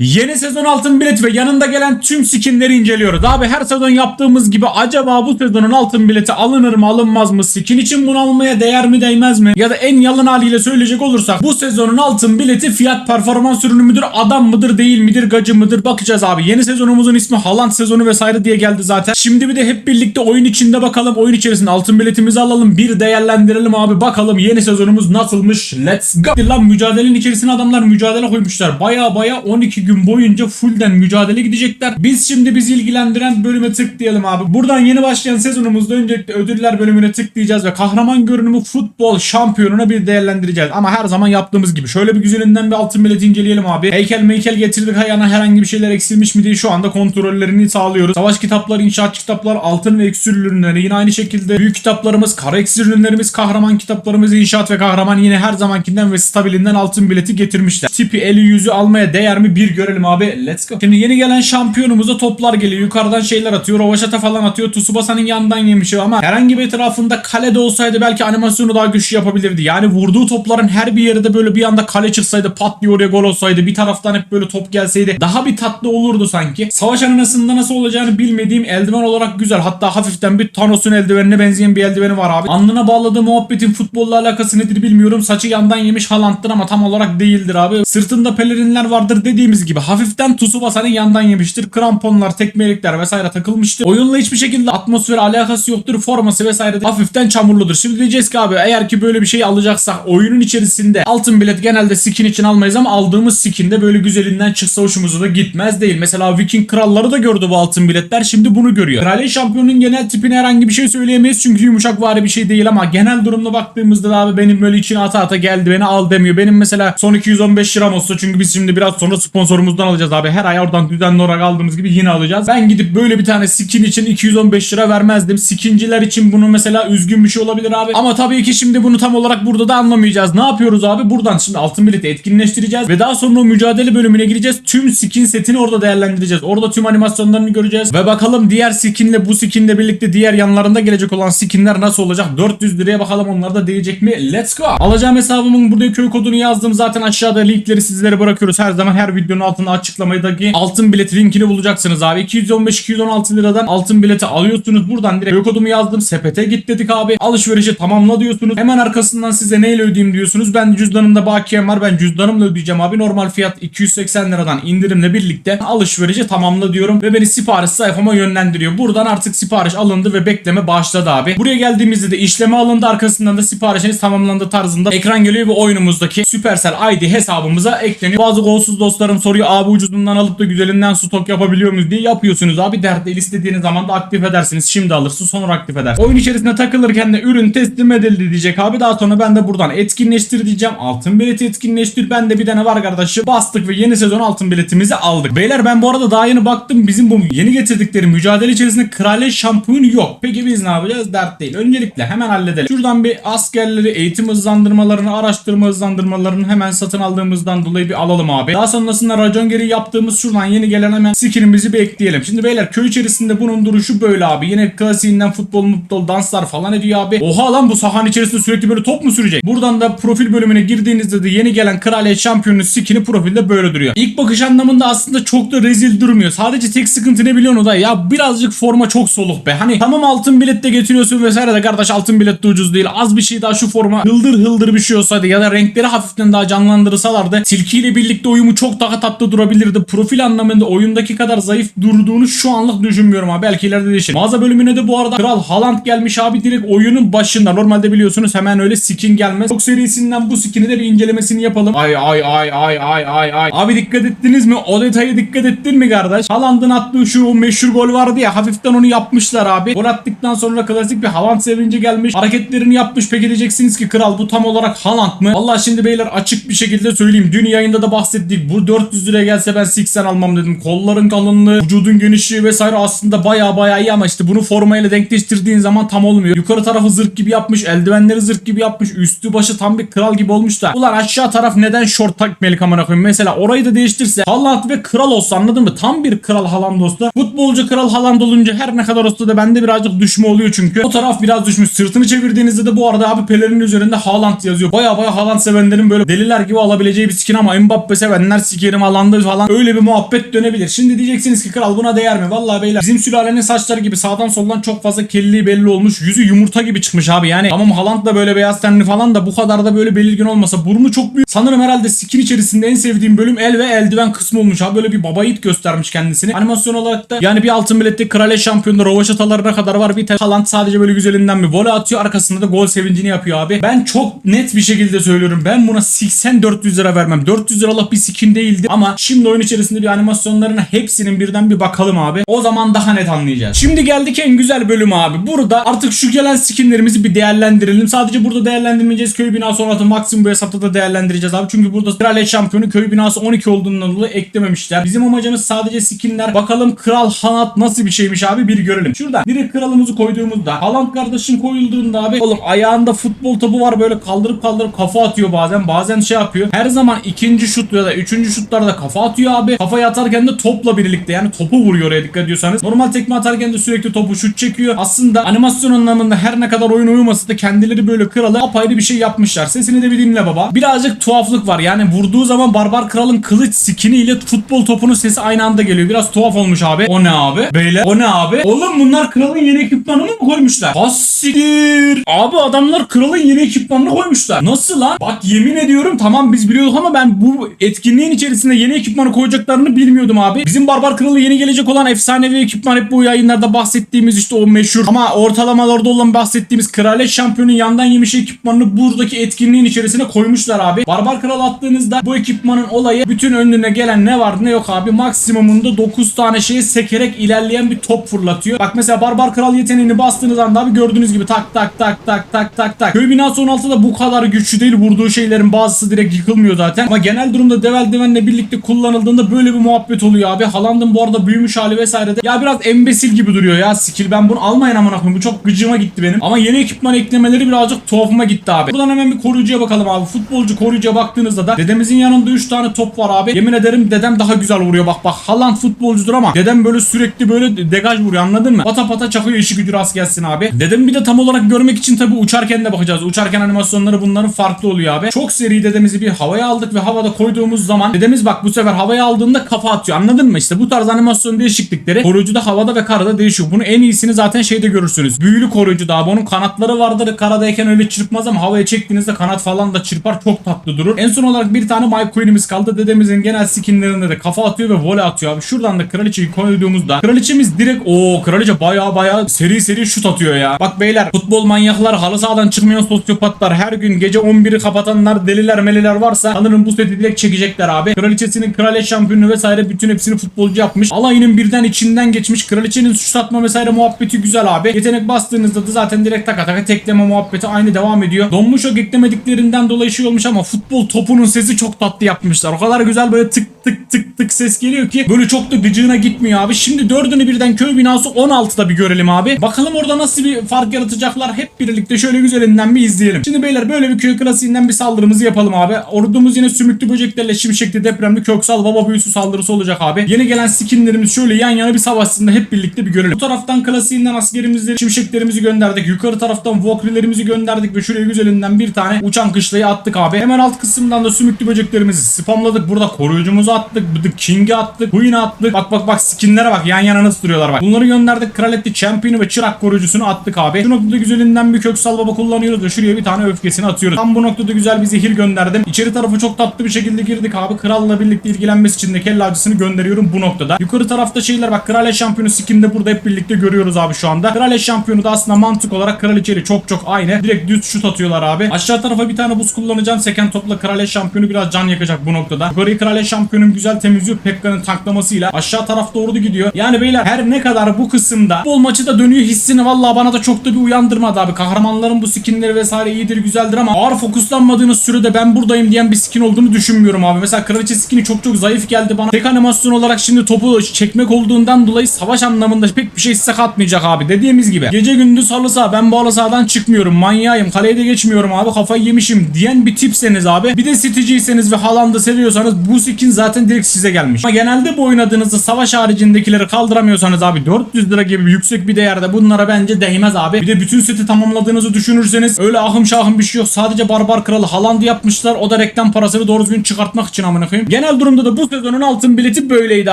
Yeni sezon altın bilet ve yanında gelen tüm skinleri inceliyoruz. Abi her sezon yaptığımız gibi acaba bu sezonun altın bileti alınır mı alınmaz mı? Skin için bunu almaya değer mi değmez mi? Ya da en yalın haliyle söyleyecek olursak bu sezonun altın bileti fiyat performans ürünü müdür? Adam mıdır değil midir? Gacı mıdır? Bakacağız abi. Yeni sezonumuzun ismi Haaland sezonu vesaire diye geldi zaten. Şimdi bir de hep birlikte oyun içinde bakalım. Oyun içerisinde altın biletimizi alalım. Bir değerlendirelim abi. Bakalım yeni sezonumuz nasılmış? Let's go. Lan mücadelenin içerisine adamlar mücadele koymuşlar. Baya baya 12 gün boyunca fullden mücadele gidecekler. Biz şimdi bizi ilgilendiren bölüme tıklayalım abi. Buradan yeni başlayan sezonumuzda öncelikle ödüller bölümüne tıklayacağız ve kahraman görünümü futbol şampiyonuna bir değerlendireceğiz. Ama her zaman yaptığımız gibi. Şöyle bir güzelinden bir altın bileti inceleyelim abi. Heykel meykel getirdik ayağına herhangi bir şeyler eksilmiş mi diye şu anda kontrollerini sağlıyoruz. Savaş kitapları, inşaat kitaplar, altın ve iksir ürünleri yine aynı şekilde büyük kitaplarımız, kara iksir ürünlerimiz, kahraman kitaplarımız, inşaat ve kahraman yine her zamankinden ve stabilinden altın bileti getirmişler. Tipi eli yüzü almaya değer mi bir görelim abi. Let's go. Şimdi yeni gelen şampiyonumuza toplar geliyor. Yukarıdan şeyler atıyor. Rovaşata falan atıyor. Tsubasa'nın yanından yemiş ama herhangi bir etrafında kalede olsaydı belki animasyonu daha güçlü yapabilirdi. Yani vurduğu topların her bir yerde böyle bir anda kale çıksaydı pat diye oraya gol olsaydı bir taraftan hep böyle top gelseydi daha bir tatlı olurdu sanki. Savaş arenasında nasıl olacağını bilmediğim eldiven olarak güzel. Hatta hafiften bir Thanos'un eldivenine benzeyen bir eldiveni var abi. Alnına bağladığı muhabbetin futbolla alakası nedir bilmiyorum. Saçı yandan yemiş Haaland'dır ama tam olarak değildir abi. Sırtında pelerinler vardır dediğimiz gibi hafiften Tsubasa'nın yandan yemiştir. Kramponlar, tekmelikler vesaire takılmıştır. Oyunla hiçbir şekilde atmosfer alakası yoktur. Forması vesaire de hafiften çamurludur. Şimdi diyeceğiz ki abi eğer ki böyle bir şey alacaksak oyunun içerisinde altın bilet genelde skin için almayız ama aldığımız skin de böyle güzelinden çıksa hoşumuza da gitmez değil. Mesela Viking kralları da gördü bu altın biletler. Şimdi bunu görüyor. Kraliye şampiyonun genel tipine herhangi bir şey söyleyemeyiz çünkü yumuşak vari bir şey değil ama genel durumuna baktığımızda da abi benim böyle içine ata ata geldi beni al demiyor. Benim mesela son 215 liram olsa çünkü biz şimdi biraz sonra sponsorumuzdan alacağız abi. Her ay oradan düzenli olarak aldığımız gibi yine alacağız. Ben gidip böyle bir tane skin için 215 lira vermezdim. Skinciler için bunu mesela üzgün bir şey olabilir abi. Ama tabii ki şimdi bunu tam olarak burada da anlamayacağız. Ne yapıyoruz abi? Buradan şimdi altın bileti etkinleştireceğiz ve daha sonra o mücadele bölümüne gireceğiz. Tüm skin setini orada değerlendireceğiz. Orada tüm animasyonlarını göreceğiz ve bakalım diğer skinle bu skinle birlikte diğer yanlarında gelecek olan skinler nasıl olacak? 400 liraya bakalım onlar da değecek mi? Let's go. Alacağım hesabımın burada köy kodunu yazdım. Zaten aşağıda linkleri sizlere bırakıyoruz. Her zaman her videonun altında açıklamadaki altın bilet linkini bulacaksınız abi. 215-216 liradan altın bileti alıyorsunuz. Buradan direkt kodumu yazdım. Sepete git dedik abi. Alışverişi tamamla diyorsunuz. Hemen arkasından size neyle ödeyeyim diyorsunuz. Ben cüzdanımda bakiyem var. Ben cüzdanımla ödeyeceğim abi. Normal fiyat 280 liradan indirimle birlikte alışverişi tamamla diyorum ve beni sipariş sayfama yönlendiriyor. Buradan artık sipariş alındı ve bekleme başladı abi. Buraya geldiğimizde de işleme alındı. Arkasından da siparişiniz tamamlandı tarzında ekran geliyor ve oyunumuzdaki Supercell ID hesabımıza ekleniyor. Bazı golsuz dostlarım soruyor abi ucuzundan alıp da güzelinden stok yapabiliyor muyuz diye yapıyorsunuz abi. Dert değil istediğiniz zaman da aktif edersiniz. Şimdi alırsın sonra aktif eder. Oyun içerisinde takılırken de ürün teslim edildi diyecek abi. Daha sonra ben de buradan etkinleştir diyeceğim. Altın bileti etkinleştir. Ben de bir tane var kardeşim. Bastık ve yeni sezon altın biletimizi aldık. Beyler ben bu arada daha yeni baktım. Bizim bu yeni getirdikleri mücadele içerisinde kraliye şampiyonu yok. Peki biz ne yapacağız? Dert değil. Öncelikle hemen halledelim. Şuradan bir askerleri, eğitim hızlandırmalarını, araştırma hızlandırmalarını hemen satın aldığımızdan dolayı bir alalım abi. Daha sonrasında racon geri yaptığımız şuradan yeni gelen hemen skinimizi bir ekleyelim. Şimdi beyler köy içerisinde bunun duruşu böyle abi. Yine klasiğinden futbol mutlu danslar falan ediyor abi. Oha lan bu sahanın içerisinde sürekli böyle top mu sürecek? Buradan da profil bölümüne girdiğinizde de yeni gelen kraliyet şampiyonu skini profilde böyle duruyor. İlk bakış anlamında aslında çok da rezil durmuyor. Sadece tek sıkıntı ne biliyorsun o da ya birazcık forma çok soluk be. Hani tamam altın bilet de getiriyorsun vesaire de kardeş altın bilet de ucuz değil. Az bir şey daha şu forma hıldır hıldır bir şey olsaydı ya da renkleri hafiften daha canlandırsalardı tilkiyle birlikte uyumu çok daha tatlı durabilirdi. Profil anlamında oyundaki kadar zayıf durduğunu şu anlık düşünmüyorum abi. Belki ileride değişir. Mağaza bölümüne de bu arada Kral Haaland gelmiş abi direkt oyunun başında. Normalde biliyorsunuz hemen öyle skin gelmez. Çok serisinden bu skini de bir incelemesini yapalım. Ay ay ay ay ay ay ay. Abi dikkat ettiniz mi? O detaya dikkat ettin mi kardeş? Haaland'ın attığı şu meşhur gol vardı ya hafiften onu yapmışlar abi. Gol attıktan sonra klasik bir Haaland sevinci gelmiş. Hareketlerini yapmış. Peki diyeceksiniz ki kral bu tam olarak Haaland mı? Vallahi şimdi beyler açık bir şekilde söyleyeyim. Dün yayında da bahsettik. Bu 400 liraya gelse ben 80 almam dedim. Kolların kalınlığı, vücudun genişliği vesaire aslında baya baya iyi ama işte bunu formayla denkleştirdiğin zaman tam olmuyor. Yukarı tarafı zırh gibi yapmış. Eldivenleri zırh gibi yapmış. Üstü başı tam bir kral gibi olmuş da. Ulan aşağı taraf neden short takmelik amına koyayım? Mesela orayı da değiştirse Haaland ve kral olsa anladın mı? Tam bir kral Haaland olsa. Futbolcu kral Haaland olunca her ne kadar olsa da bende birazcık düşme oluyor çünkü. O taraf biraz düşmüş. Sırtını çevirdiğinizde de bu arada abi pelerin üzerinde Haaland yazıyor. Baya baya Haaland sevenlerin böyle deliler gibi alabileceği bir skin ama Mbappe sevenler sikerim alanda falan öyle bir muhabbet dönebilir. Şimdi diyeceksiniz ki kral buna değer mi? Vallahi beyler bizim sülalenin saçları gibi sağdan soldan çok fazla kelliği belli olmuş. Yüzü yumurta gibi çıkmış abi. Yani tamam Haaland da böyle beyaz tenli falan da bu kadar da böyle belirgin olmasa burnu çok büyük. Sanırım herhalde skin içerisinde en sevdiğim bölüm el ve eldiven kısmı olmuş abi. Böyle bir baba yiğit göstermiş kendisini. Animasyon olarak da yani bir altın biletli kraliçe şampiyonda rovaşatalarına kadar var. Bir tek Haaland sadece böyle güzelinden bir voley atıyor. Arkasında da gol sevincini yapıyor abi. Ben çok net bir şekilde söylüyorum. Ben buna 80-400 lira vermem. 400 liralık bir skin değildi ama şimdi oyun içerisinde bir animasyonlarına hepsinin birden bir bakalım abi. O zaman daha net anlayacağız. Şimdi geldik en güzel bölüm abi. Burada artık şu gelen skinlerimizi bir değerlendirelim. Sadece burada değerlendirmeyeceğiz. Köy binası 16 maksimum bu hesapta da değerlendireceğiz abi. Çünkü burada kraliyet şampiyonu köy binası 12 olduğundan dolayı eklememişler. Bizim amacımız sadece skinler. Bakalım kral Haaland nasıl bir şeymiş abi bir görelim. Şurada direkt kralımızı koyduğumuzda Haaland kardeşim koyulduğunda abi oğlum ayağında futbol topu var böyle kaldırıp kaldırıp kafa atıyor bazen. Bazen şey yapıyor. Her zaman ikinci şut ya da üçüncü şutlarda kafa atıyor abi. Kafayı atarken de topla birlikte yani topu vuruyor oraya dikkat ediyorsanız. Normal tekme atarken de sürekli topu şut çekiyor. Aslında animasyon anlamında her ne kadar oyun uyumasa da kendileri böyle kralı apayrı bir şey yapmışlar. Sesini de bir dinle baba. Birazcık tuhaflık var. Yani vurduğu zaman Barbar Kral'ın kılıç skini ile futbol topunun sesi aynı anda geliyor. Biraz tuhaf olmuş abi. O ne abi? Beyler. O ne abi? Oğlum bunlar kralın yeni ekipmanını mı koymuşlar? Hassiktir. Abi adamlar kralın yeni ekipmanını koymuşlar. Nasıl lan? Bak yemin ediyorum tamam biz biliyorduk ama ben bu etkinliğin içerisinde yeni ekipmanı koyacaklarını bilmiyordum abi. Bizim Barbar Kralı yeni gelecek olan efsanevi ekipman hep bu yayınlarda bahsettiğimiz işte o meşhur ama ortalamalarda olan bahsettiğimiz kraliyet şampiyonun yandan yemiş ekipmanını buradaki etkinliğin içerisine koymuşlar abi. Barbar Kral attığınızda bu ekipmanın olayı bütün önüne gelen ne var ne yok abi maksimumunda 9 tane şeyi sekerek ilerleyen bir top fırlatıyor. Bak mesela Barbar Kral yeteneğini bastığınız anda abi gördüğünüz gibi tak tak tak tak tak tak tak. Köy binası 16'da bu kadar güçlü değil. Vurduğu şeylerin bazısı direkt yıkılmıyor zaten. Ama genel durumda Devel Deven'le birlikte kullanıldığında böyle bir muhabbet oluyor abi. Haaland'ın bu arada büyümüş hali vesaire de. Ya biraz embesil gibi duruyor ya skill. Ben bunu almayın amına koyayım. Bu çok gıcıma gitti benim. Ama yeni ekipman eklemeleri birazcık tuhafıma gitti abi. Buradan hemen bir koruyucuya bakalım abi. Futbolcu koruyucuya baktığınızda da dedemizin yanında 3 tane top var abi. Yemin ederim dedem daha güzel vuruyor. Bak bak Haaland futbolcudur ama dedem böyle sürekli böyle degaj vuruyor anladın mı? Pata pata çakıyor işi gücü rast gelsin abi. Dedem bir de tam olarak görmek için tabi uçarken de bakacağız. Uçarken animasyonları bunların farklı oluyor abi. Çok seri dedemizi bir havaya aldık ve havada koyduğumuz zaman dedemiz bak bu sefer havaya aldığında kafa atıyor. Anladın mı? İşte bu tarz animasyon değişiklikleri koruyucuda havada ve karada değişiyor. Bunu en iyisini zaten şeyde görürsünüz. Büyülü koruyucu da abi. Onun kanatları vardır. Karadayken öyle çırpmaz ama havaya çektiğinizde kanat falan da çırpar. Çok tatlı durur. En son olarak bir tane My Queen'imiz kaldı. Dedemizin genel skinlerinde de kafa atıyor ve voley atıyor abi. Şuradan da kraliçeyi koyduğumuzda kraliçemiz direkt o kraliçe baya baya seri seri şut atıyor ya. Bak beyler futbol manyaklar halı sahadan çıkmayan sosyopatlar her gün gece 11'i kapatanlar deliler meliler varsa sanırım bu seti direkt çekecekler abi. Kraliçesinin kraliyet şampiyonu vesaire bütün hepsini futbolcu yapmış. Alayının birden içinden geçmiş. Kraliçenin şut atma vesaire muhabbeti güzel abi. Yetenek bastığınızda da zaten direkt taka taka tekleme muhabbeti aynı devam ediyor. Donmuş o eklemediklerinden dolayı şey olmuş ama futbol topunun sesi çok tatlı yapmışlar. O kadar güzel böyle tık tık tık tık ses geliyor ki böyle çok da gıcığına gitmiyor abi. Şimdi dördünü birden köy binası 16'da bir görelim abi. Bakalım orada nasıl bir fark yaratacaklar hep birlikte şöyle güzelinden bir izleyelim. Şimdi beyler böyle bir köy klasiğinden bir saldırımızı yapalım abi. Ordumuz yine sümüklü böceklerle şimşekli depremli köksal baba büyüsü saldırısı olacak abi. Yeni gelen skinlerimiz şöyle yan yana bir savaşsında hep birlikte bir görelim. Bu taraftan klasiğinden askerimizleri şimşeklerimizi gönderdik. Yukarı taraftan vokrilerimizi gönderdik ve şuraya güzelinden bir tane uçan kışlayı attık abi. Hemen alt kısımdan da sümüklü böceklerimizi spamladık. Burada koruyucumuzu attık. The King'i attık. Queen'i attık. Bak bak bak skinlere bak yan yana nasıl duruyorlar bak. Bunları gönderdik. Kraletti Champion'u ve Çırak koruyucusunu attık abi. Şu noktada güzelinden bir köksal baba kullanıyoruz ve şuraya bir tane öfkesini atıyoruz. Tam bu noktada güzel bir zehir gönderdim. İçeri tarafı çok tatlı bir şekilde girdik abi. Kralla birlikte ilgilenmesi için de kelle avcısını gönderiyorum bu noktada. Yukarı tarafta şeyler bak. Kraliyet şampiyonu skin'de burada hep birlikte görüyoruz abi şu anda. Kraliyet şampiyonu da aslında mantık olarak kraliçeli çok çok aynı. Direkt düz şut atıyorlar abi. Aşağı tarafa bir tane buz kullanacağım. Seken topla kraliyet şampiyonu biraz can yakacak bu noktada. Yukarıyı kraliyet şampiyonum güzel temizliyor. Pekka'nın tanklamasıyla. Aşağı tarafta ordu gidiyor. Yani beyler her ne kadar bu kısımda futbol maçı da dönüyor hissini vallahi bana da çok da bir uyandırmadı abi. Kahramanların bu skinleri vesaire iyidir güzeldir ama ağır fokuslanmadığınız sürede ben buradayım diyen bir skin olduğunu düşünmüyorum abi. Mesela kraliçe skini çok çok zayıf geldi bana. Tek animasyon olarak şimdi topu çekmek olduğundan dolayı savaş anlamında pek bir şey size katmayacak abi. Dediğimiz gibi gece gündüz halı saha ben bu halı sahadan çıkmıyorum manyağım kaleye de geçmiyorum abi kafayı yemişim diyen bir tipseniz abi. Bir de siticiyseniz ve Haaland'ı seviyorsanız bu skin zaten direkt size gelmiş. Ama genelde bu oynadığınızda savaş haricindekileri kaldıramıyorsanız abi 400 lira gibi yüksek bir değerde bunlara bence değmez abi. Bir de bütün seti tamamladığınızı düşünürseniz öyle ahım şahım bir şey yok. Sadece Barbar Kralı Haaland'ı yapmışlar. O da reklam parasını doğru düzgün çıkartmak için amına koyayım. Genel durumda da bu sezonun altın bileti böyleydi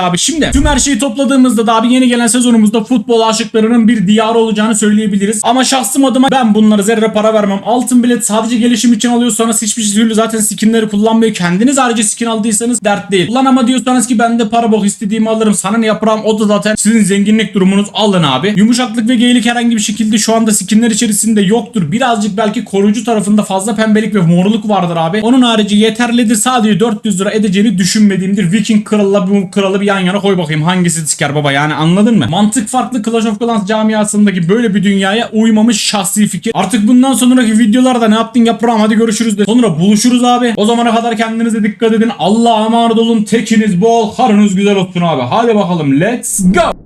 abi. Şimdi tüm her şeyi topladığımızda da abi yeni gelen sezonumuzda futbol aşıklarının bir diyarı olacağını söyleyebiliriz. Ama şahsım adıma ben bunlara zerre para vermem. Altın bilet sadece gelişim için alıyorsanız hiçbir türlü zaten skinleri kullanmayı kendiniz harici skin aldıysanız dert değil. Ulan ama diyorsanız ki ben de para bok istediğimi alırım. Sana ne yaprağım o da zaten sizin zenginlik durumunuz alın abi. Yumuşaklık ve geylik herhangi bir şekilde şu anda skinler içerisinde yoktur. Birazcık belki koruyucu tarafında fazla pembelik ve morluk vardır abi. Onun harici yeterlidir. Sadece 400 lira edeceğini düşünmediğimdir. Viking kralla bu kralı bir yan yana koy bakayım hangisi siker baba yani anladın mı? Mantık farklı Clash of Clans camiasındaki böyle bir dünyaya uymamış şahsi fikir. Artık bundan sonraki videolarda ne yaptın yaprağım hadi görüşürüz de. Sonra buluşuruz abi. O zamana kadar kendinize dikkat edin. Allah'a emanet olun. Tekiniz bol, karınız güzel olsun abi. Hadi bakalım let's go.